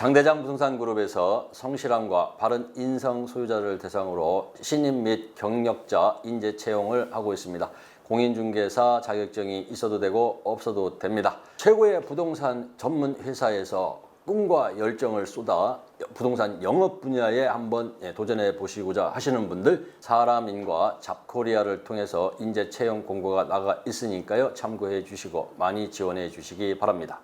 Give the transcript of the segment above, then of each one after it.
장대장 부동산 그룹에서 성실함과 바른 인성 소유자를 대상으로 신임 및 경력자 인재 채용을 하고 있습니다. 공인중개사 자격증이 있어도 되고 없어도 됩니다. 최고의 부동산 전문 회사에서 꿈과 열정을 쏟아 부동산 영업 분야에 한번 예, 도전해 보시고자 하시는 분들 사람인과 잡코리아를 통해서 인재 채용 공고가 나가 있으니까요 참고해 주시고 많이 지원해 주시기 바랍니다.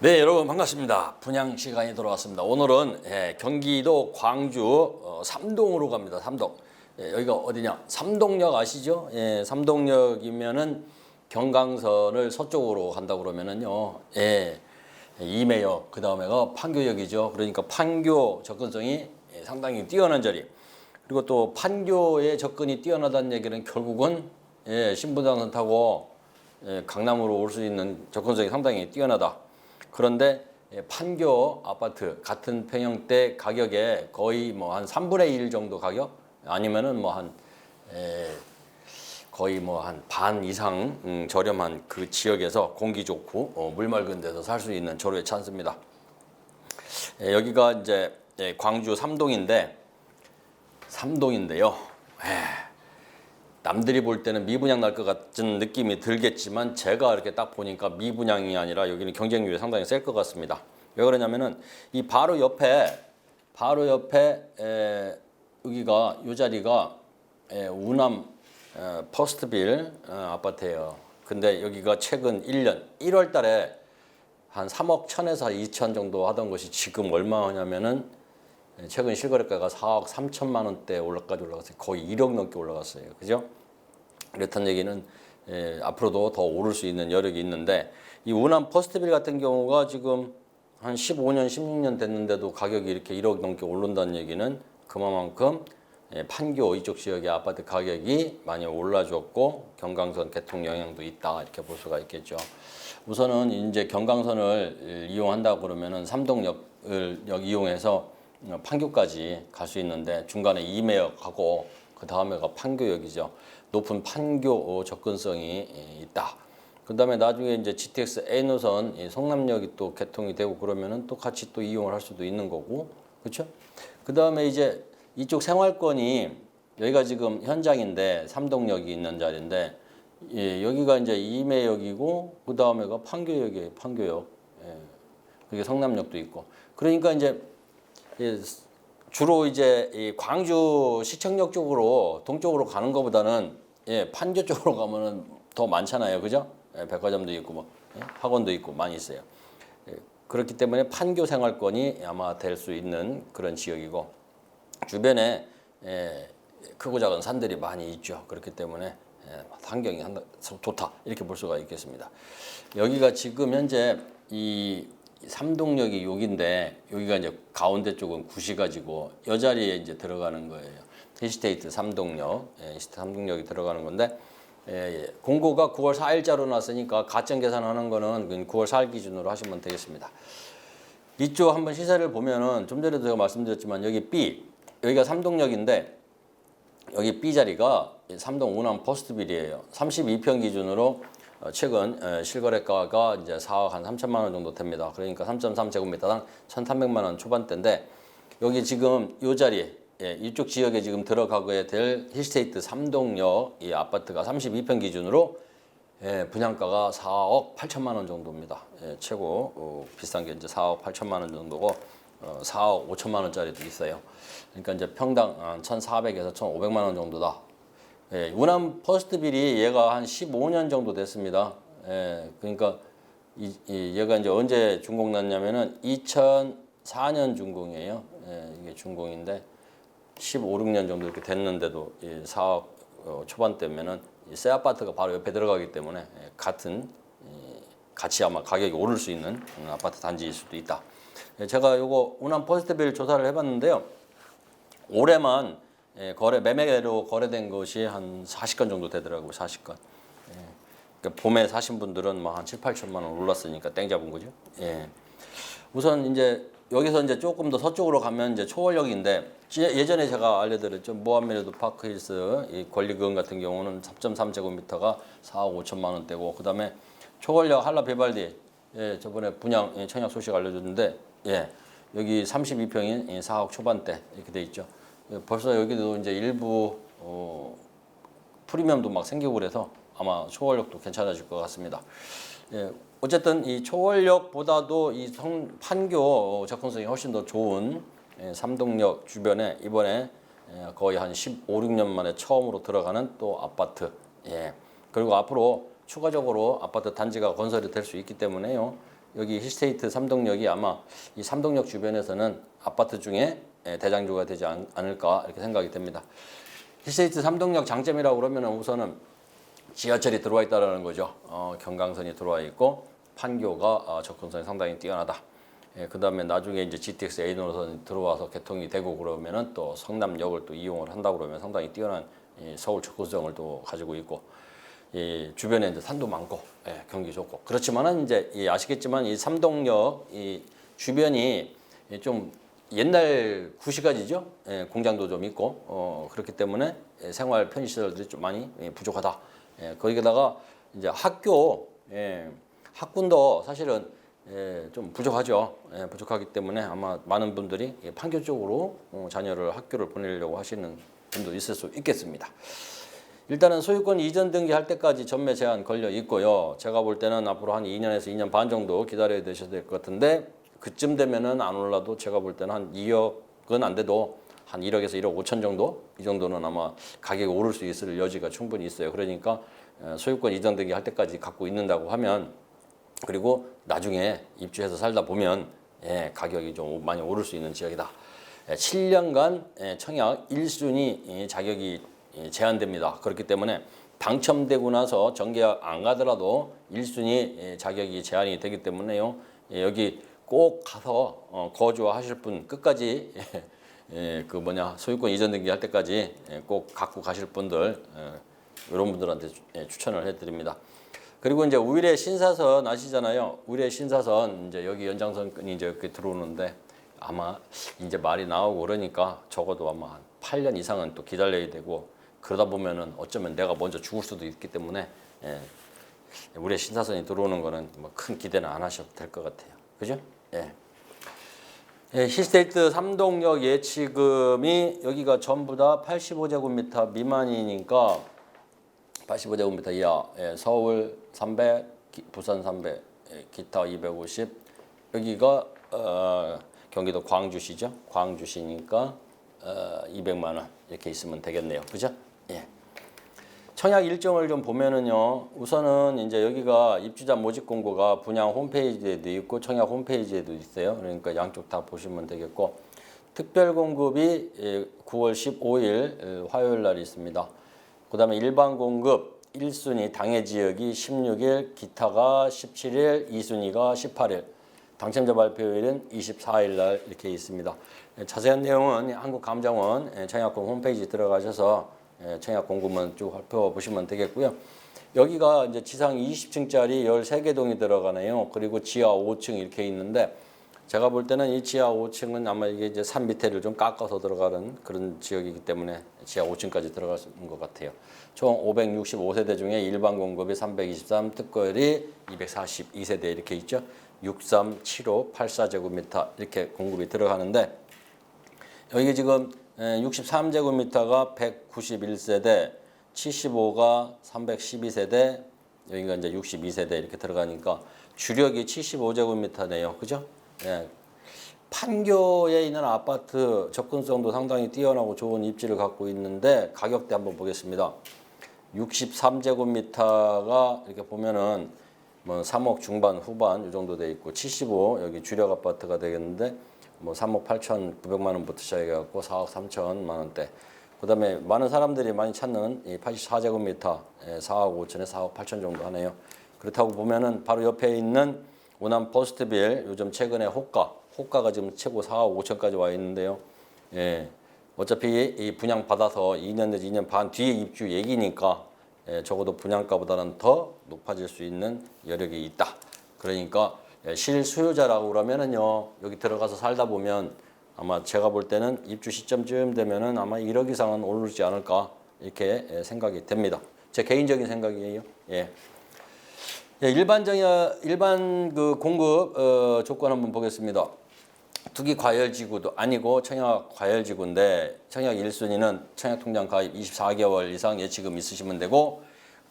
네, 여러분 반갑습니다. 분양 시간이 돌아왔습니다. 오늘은 예, 경기도 광주 어, 삼동으로 갑니다. 삼동. 예, 여기가 어디냐? 삼동역 아시죠? 예, 삼동역이면은 경강선을 서쪽으로 간다 그러면은요. 예. 이매역 그 다음에가 판교역이죠. 그러니까 판교 접근성이 예, 상당히 뛰어난 자리. 그리고 또 판교의 접근이 뛰어나다는 얘기는 결국은 예, 신분당선 타고 예, 강남으로 올 수 있는 접근성이 상당히 뛰어나다. 그런데 예, 판교 아파트 같은 평형대 가격에 거의 뭐 한 3분의 1 정도 가격 아니면은 뭐 한 거의 뭐 한 반 이상 음, 저렴한 그 지역에서 공기 좋고 어, 물 맑은 데서 살 수 있는 저로의 찬스입니다. 예, 여기가 이제 예, 광주 삼동인데 삼동인데요. 예, 남들이 볼 때는 미분양 날 것 같은 느낌이 들겠지만 제가 이렇게 딱 보니까 미분양이 아니라 여기는 경쟁률이 상당히 셀 것 같습니다. 왜 그러냐면은 이 바로 옆에 바로 옆에 에, 여기가 이 자리가 에, 우남 에, 퍼스트빌 어, 아파트예요. 근데 여기가 최근 1년 1월 달에 한 3억 1천에서 2천 정도 하던 것이 지금 얼마 하냐면은 최근 실거래가가 4억 3천만 원대 올라까지 올라갔어요. 거의 1억 넘게 올라갔어요. 그죠? 그렇다는 얘기는 예, 앞으로도 더 오를 수 있는 여력이 있는데 이 우남 퍼스트빌 같은 경우가 지금 한 15년, 16년 됐는데도 가격이 이렇게 1억 넘게 오른다는 얘기는 그만큼 예, 판교 이쪽 지역의 아파트 가격이 많이 올라줬고 경강선 개통 영향도 있다 이렇게 볼 수가 있겠죠. 우선은 이제 경강선을 이용한다 그러면은 삼동역을 역 이용해서 판교까지 갈 수 있는데 중간에 이매역하고 그 다음에가 판교역이죠. 높은 판교 접근성이 있다. 그 다음에 나중에 이제 GTX A 노선 이 성남역이 또 개통이 되고 그러면은 또 같이 또 이용을 할 수도 있는 거고, 그렇죠? 그 다음에 이제 이쪽 생활권이 여기가 지금 현장인데 삼동역이 있는 자리인데 예, 여기가 이제 이매역이고 그 다음에가 판교역이에요. 판교역. 예. 그게 성남역도 있고. 그러니까 이제 예, 주로 이제 이 광주 시청역 쪽으로 동쪽으로 가는 것보다는 예, 판교 쪽으로 가면은 더 많잖아요, 그죠? 예, 백화점도 있고 뭐 예, 학원도 있고 많이 있어요. 예, 그렇기 때문에 판교 생활권이 아마 될 수 있는 그런 지역이고 주변에 예, 크고 작은 산들이 많이 있죠. 그렇기 때문에 예, 환경이 상당- 좋다 이렇게 볼 수가 있겠습니다. 여기가 지금 현재 이 삼동역이 여기인데 여기가 이제 가운데 쪽은 구시가지고 여 자리에 이제 들어가는 거예요. 히스테이트 삼동역, 예, 히스테이트 삼동역이 들어가는 건데 예, 예. 공고가 9월 4일자로 났으니까 가점 계산하는 거는 그 9월 4일 기준으로 하시면 되겠습니다. 이쪽 한번 시세를 보면은 좀 전에도 제가 말씀드렸지만 여기 B 여기가 삼동역인데 여기 B 자리가 삼동 우남 퍼스트빌이에요. 32평 기준으로 어, 최근 에, 실거래가가 이제 4억 한 3천만 원 정도 됩니다. 그러니까 3.3 제곱미터당 1,300만 원 초반대인데 여기 지금 이 자리 예, 이쪽 지역에 지금 들어가게 될 힐스테이트 삼동역 이 아파트가 32평 기준으로 예, 분양가가 4억 8천만 원 정도입니다. 예, 최고 어, 비싼 게 이제 4억 8천만 원 정도고 어, 4억 5천만 원짜리도 있어요. 그러니까 이제 평당 한 1,400에서 1,500만 원 정도다. 예, 우남 퍼스트 빌이 얘가 한 15년 정도 됐습니다. 예, 그러니까 이, 이 얘가 이제 언제 준공 났냐면은 2004년 준공이에요. 예, 이게 준공인데 15, 16년 정도 이렇게 됐는데도 이 4억 어, 초반대면은 이새 아파트가 바로 옆에 들어가기 때문에 예, 같은 이, 같이 아마 가격이 오를 수 있는 음, 아파트 단지일 수도 있다. 예, 제가 요거 우남 퍼스트 빌 조사를 해봤는데요. 올해만 예, 거래 매매로 거래된 것이 한 40건 정도 되더라고요. 40건. 예. 그러니까 봄에 사신 분들은 뭐한 7, 8천만 원 올랐으니까 땡 잡은 거죠. 예. 우선 이제 여기서 이제 조금 더 서쪽으로 가면 이제 초월역인데 지- 예전에 제가 알려드렸죠. 모함메리도 파크힐스 이 권리금 같은 경우는 3.3 제곱미터가 4억 5천만 원대고 그다음에 초월역 한라 비발디 예, 저번에 분양 예, 청약 소식 알려줬는데 예. 여기 32평인 4억 초반대 이렇게 돼 있죠. 예, 벌써 여기도 이제 일부 어, 프리미엄도 막 생기고 그래서 아마 초월력도 괜찮아질 것 같습니다. 예, 어쨌든 이 초월력보다도 이 성, 판교 접근성이 훨씬 더 좋은 예, 삼동역 주변에 이번에 예, 거의 한 15, 16년 만에 처음으로 들어가는 또 아파트. 예. 그리고 앞으로 추가적으로 아파트 단지가 건설이 될 수 있기 때문에요. 여기 힐스테이트 삼동역이 아마 이 삼동역 주변에서는 아파트 중에 예, 대장주가 되지 않, 않을까 이렇게 생각이 됩니다. 힐스테이트 삼동역 장점이라고 그러면 우선은 지하철이 들어와 있다라는 거죠. 어, 경강선이 들어와 있고 판교가 어, 접근성이 상당히 뛰어나다. 예, 그 다음에 나중에 이제 GTX A 노선이 들어와서 개통이 되고 그러면은 또 성남역을 또 이용을 한다 그러면 상당히 뛰어난 이 서울 접근성을 또 가지고 있고 이 주변에 이제 산도 많고 예, 경기 좋고 그렇지만은 이제 이 아시겠지만 이 삼동역 이 주변이 이좀 옛날 구시가지죠. 예, 공장도 좀 있고 어, 그렇기 때문에 예, 생활 편의시설들이 좀 많이 예, 부족하다. 예, 거기다가 이제 학교 예, 학군도 사실은 예, 좀 부족하죠. 예, 부족하기 때문에 아마 많은 분들이 예, 판교 쪽으로 어, 자녀를 학교를 보내려고 하시는 분도 있을 수 있겠습니다. 일단은 소유권 이전 등기할 때까지 전매 제한 걸려 있고요. 제가 볼 때는 앞으로 한 2년에서 2년 반 정도 기다려야 되셔야 될 것 같은데 그쯤 되면은 안 올라도 제가 볼 때는 한 2억은 안 돼도 한 1억에서 1억 5천 정도 이 정도는 아마 가격이 오를 수 있을 여지가 충분히 있어요. 그러니까 어, 소유권 이전 등기 할 때까지 갖고 있는다고 하면 그리고 나중에 입주해서 살다 보면 예, 가격이 좀 많이 오를 수 있는 지역이다. 예, 7년간 예, 청약 1순위 예, 자격이 예, 제한됩니다. 그렇기 때문에 당첨되고 나서 정계약 안 가더라도 1순위 예, 자격이 제한이 되기 때문에요. 예, 여기 꼭 가서 어, 거주하실 분 끝까지 예, 예, 그 뭐냐 소유권 이전 등기 할 때까지 예, 꼭 갖고 가실 분들 예, 이런 분들한테 추- 예, 추천을 해드립니다. 그리고 이제 우일의 신사선 아시잖아요. 우일의 신사선 이제 여기 연장선이 이제 이렇게 들어오는데 아마 이제 말이 나오고 그러니까 적어도 아마 한 8년 이상은 또 기다려야 되고 그러다 보면은 어쩌면 내가 먼저 죽을 수도 있기 때문에 예, 우리의 신사선이 들어오는 거는 뭐 큰 기대는 안 하셔도 될 것 같아요. 그죠? 예. 예, 힐스테이트 삼동역 예치금이 여기가 전부 다 85제곱미터 미만이니까 85제곱미터 이하 예, 서울 300, 기- 부산 300, 예, 기타 250 여기가 어, 경기도 광주시죠? 광주시니까 어, 200만 원 이렇게 있으면 되겠네요. 그죠? 예. 청약 일정을 좀 보면은요. 우선은 이제 여기가 입주자 모집 공고가 분양 홈페이지에도 있고 청약 홈페이지에도 있어요. 그러니까 양쪽 다 보시면 되겠고 특별 공급이 예, 9월 15일 예, 화요일 날 있습니다. 그다음에 일반 공급 1순위 당해 지역이 16일, 기타가 17일, 2순위가 18일. 당첨자 발표일은 24일 날 이렇게 있습니다. 예, 자세한 내용은 한국감정원 예, 청약공 홈페이지 들어가셔서 예, 청약 공고문 쭉 살펴보시면 되겠고요. 여기가 이제 지상 20층짜리 13개 동이 들어가네요. 그리고 지하 5층 이렇게 있는데 제가 볼 때는 이 지하 5층은 아마 이게 이제 산 밑에를 좀 깎아서 들어가는 그런 지역이기 때문에 지하 5층까지 들어갈 것 같아요. 총 565세대 중에 일반 공급이 323, 특거율이 242세대 이렇게 있죠. 63, 75, 84제곱미터 이렇게 공급이 들어가는데 여기 지금 63제곱미터가 191세대, 75가 312세대, 여기가 이제 62세대 이렇게 들어가니까 주력이 75제곱미터네요. 그죠? 예. 판교에 있는 아파트 접근성도 상당히 뛰어나고 좋은 입지를 갖고 있는데 가격대 한번 보겠습니다. 63제곱미터가 이렇게 보면은 뭐 3억 중반 후반 이 정도 돼 있고 75 여기 주력 아파트가 되겠는데 뭐 3억 8천 9백만 원부터 시작해 갖고 4억 3천만 원대. 그다음에 많은 사람들이 많이 찾는 이 84제곱미터 4억 5천에 4억 8천 정도 하네요. 그렇다고 보면은 바로 옆에 있는 오남 포스트빌 요즘 최근에 호가 호가가 지금 최고 4억 5천까지 와 있는데요. 예. 어차피 이 분양 받아서 2년 내지 2년 반 뒤에 입주 얘기니까 예, 적어도 분양가보다는 더 높아질 수 있는 여력이 있다. 그러니까 예, 실수요자라고 그러면은요 여기 들어가서 살다 보면 아마 제가 볼 때는 입주 시점쯤 되면은 아마 1억 이상은 오르지 않을까 이렇게 예, 생각이 됩니다. 제 개인적인 생각이에요. 예. 예, 일반적인 일반 그 공급 어, 조건 한번 보겠습니다. 투기 과열지구도 아니고 청약 과열지구인데 청약 1순위는 청약 통장 가입 24개월 이상 예치금 있으시면 되고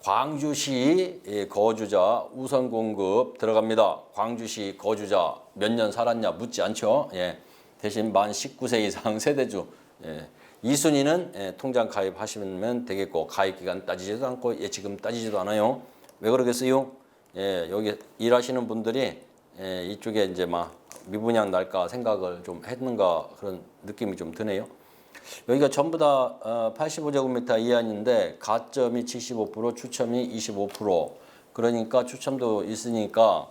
광주시 예, 거주자 우선 공급 들어갑니다. 광주시 거주자 몇 년 살았냐 묻지 않죠. 예. 대신 만 19세 이상 세대주 예. 2순위는 예, 통장 가입하시면 되겠고 가입 기간 따지지도 않고 예치금 따지지도 않아요. 왜 그러겠어요? 예, 여기 일하시는 분들이 예, 이쪽에 이제 막 미분양 날까 생각을 좀 했는가 그런 느낌이 좀 드네요. 여기가 전부 다 어, 85제곱미터 이하인데 가점이 75% 추첨이 25% 그러니까 추첨도 있으니까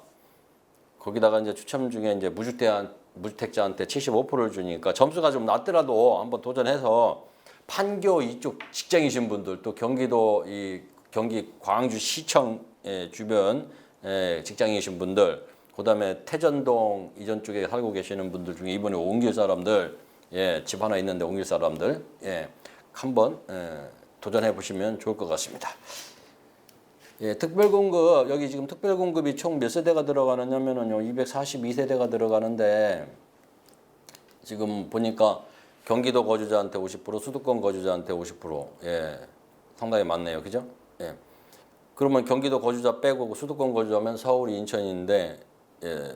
거기다가 이제 추첨 중에 이제 무주택한 무주택자한테 75%를 주니까 점수가 좀 낮더라도 한번 도전해서 판교 이쪽 직장이신 분들 또 경기도 이 경기 광주 시청 예, 주변 예, 직장이신 분들 그다음에 태전동 이전 쪽에 살고 계시는 분들 중에 이번에 옮길 사람들 예, 집 하나 있는데 옮길 사람들 예, 한번 예, 도전해 보시면 좋을 것 같습니다. 예, 특별공급 여기 지금 특별공급이 총 몇 세대가 들어가느냐면은요 242세대가 들어가는데 지금 보니까 경기도 거주자한테 50% 수도권 거주자한테 50%예 상당히 많네요 그죠? 예 그러면 경기도 거주자 빼고 수도권 거주하면 서울이 인천인데 예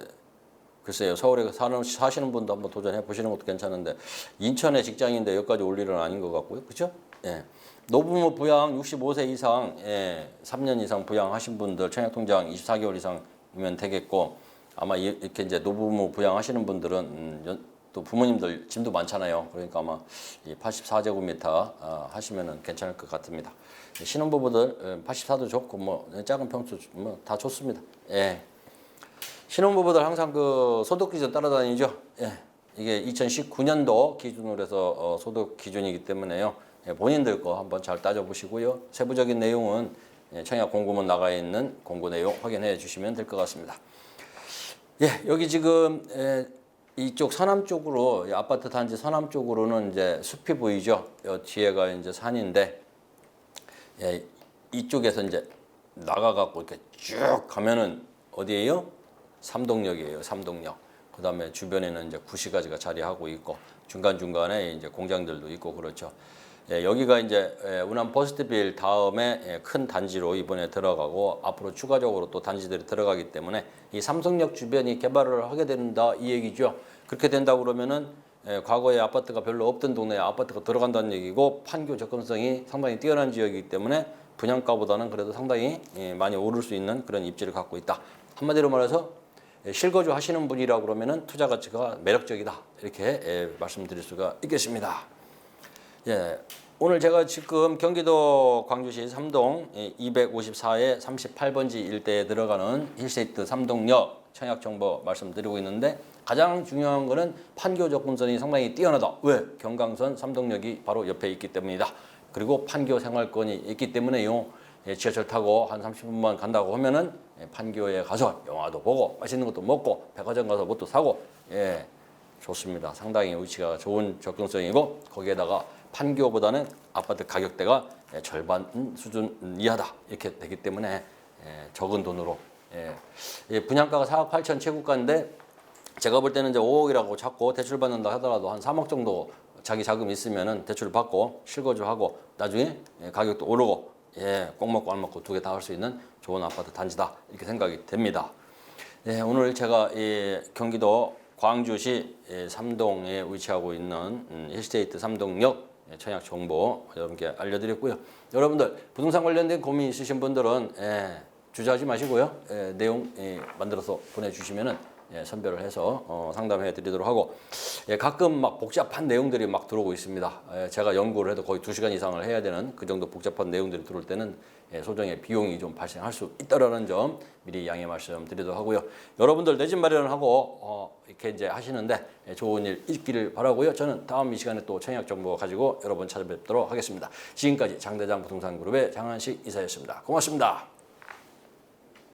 글쎄요 서울에 사는 사시는 분도 한번 도전해 보시는 것도 괜찮은데 인천에 직장인데 여기까지 올 일은 아닌 것 같고요 그죠? 예 노부모 부양 65세 이상 예 3년 이상 부양하신 분들 청약통장 24개월 이상이면 되겠고 아마 이- 이렇게 이제 노부모 부양하시는 분들은 음, 연- 또 부모님들 짐도 많잖아요. 그러니까 아마 이 84제곱미터 아, 하시면은 괜찮을 것 같습니다. 신혼부부들 84도 좋고 뭐 작은 평수 뭐다 좋습니다. 예. 신혼부부들 항상 그 소득 기준 따라다니죠. 예. 이게 2019년도 기준으로 해서 어, 소득 기준이기 때문에요. 예, 본인들 거 한번 잘 따져보시고요. 세부적인 내용은 예, 청약 공고문 나가 있는 공고 내용 확인해 주시면 될 것 같습니다. 예, 여기 지금 에, 이쪽 서남 쪽으로 이 아파트 단지 서남 쪽으로는 이제 숲이 보이죠. 요 뒤에가 이제 산인데 예, 이쪽에서 이제 나가 갖고 이렇게 쭉 가면은 어디예요? 삼동역이에요. 삼동역. 그 다음에 주변에는 이제 구시가지가 자리하고 있고 중간 중간에 이제 공장들도 있고 그렇죠. 예, 여기가 이제 예, 운암 포스트빌 다음에 예, 큰 단지로 이번에 들어가고 앞으로 추가적으로 또 단지들이 들어가기 때문에 이 삼성역 주변이 개발을 하게 된다 이 얘기죠. 그렇게 된다 그러면은 예, 과거에 아파트가 별로 없던 동네에 아파트가 들어간다는 얘기고 판교 접근성이 상당히 뛰어난 지역이기 때문에 분양가보다는 그래도 상당히 예, 많이 오를 수 있는 그런 입지를 갖고 있다. 한마디로 말해서 예, 실거주 하시는 분이라 그러면은 투자 가치가 매력적이다 이렇게 예, 말씀드릴 수가 있겠습니다. 예, 오늘 제가 지금 경기도 광주시 삼동 254에 38번지 일대에 들어가는 힐세이트 삼동역 청약 정보 말씀드리고 있는데 가장 중요한 거는 판교 접근선이 상당히 뛰어나다. 왜? 경강선 삼동역이 바로 옆에 있기 때문이다. 그리고 판교 생활권이 있기 때문에요. 예, 지하철 타고 한 30분만 간다고 하면은 예, 판교에 가서 영화도 보고 맛있는 것도 먹고 백화점 가서 뭣도 사고 예, 좋습니다. 상당히 위치가 좋은 접근성이고 거기에다가 판교보다는 아파트 가격대가 예, 절반 수준 이하다 이렇게 되기 때문에 예, 적은 돈으로 예, 예, 분양가가 4억 8천 최고가인데 제가 볼 때는 이제 5억이라고 찾고 대출 받는다 하더라도 한 3억 정도 자기 자금 있으면은 대출 받고 실거주하고 나중에 예, 가격도 오르고 예, 꼭 먹고 안 먹고 두 개 다 할 수 있는 좋은 아파트 단지다 이렇게 생각이 됩니다. 네, 오늘 제가 이 경기도 광주시 예, 삼동에 위치하고 있는 음, 힐스테이트 삼동역 예, 청약 정보 여러분께 알려드렸고요. 여러분들 부동산 관련된 고민 있으신 분들은 예, 주저하지 마시고요. 예, 내용 예, 만들어서 보내주시면은 예, 선별을 해서 어, 상담해 드리도록 하고 예, 가끔 막 복잡한 내용들이 막 들어오고 있습니다. 예, 제가 연구를 해도 거의 2시간 이상을 해야 되는 그 정도 복잡한 내용들이 들어올 때는 예, 소정의 비용이 좀 발생할 수 있다라는 점 미리 양해 말씀드리도록 하고요. 여러분들 내 집 마련을 하고 어, 이렇게 이제 하시는데 예, 좋은 일 있기를 바라고요. 저는 다음 이 시간에 또 청약 정보 가지고 여러분 찾아뵙도록 하겠습니다. 지금까지 장대장 부동산 그룹의 장한식 이사였습니다. 고맙습니다.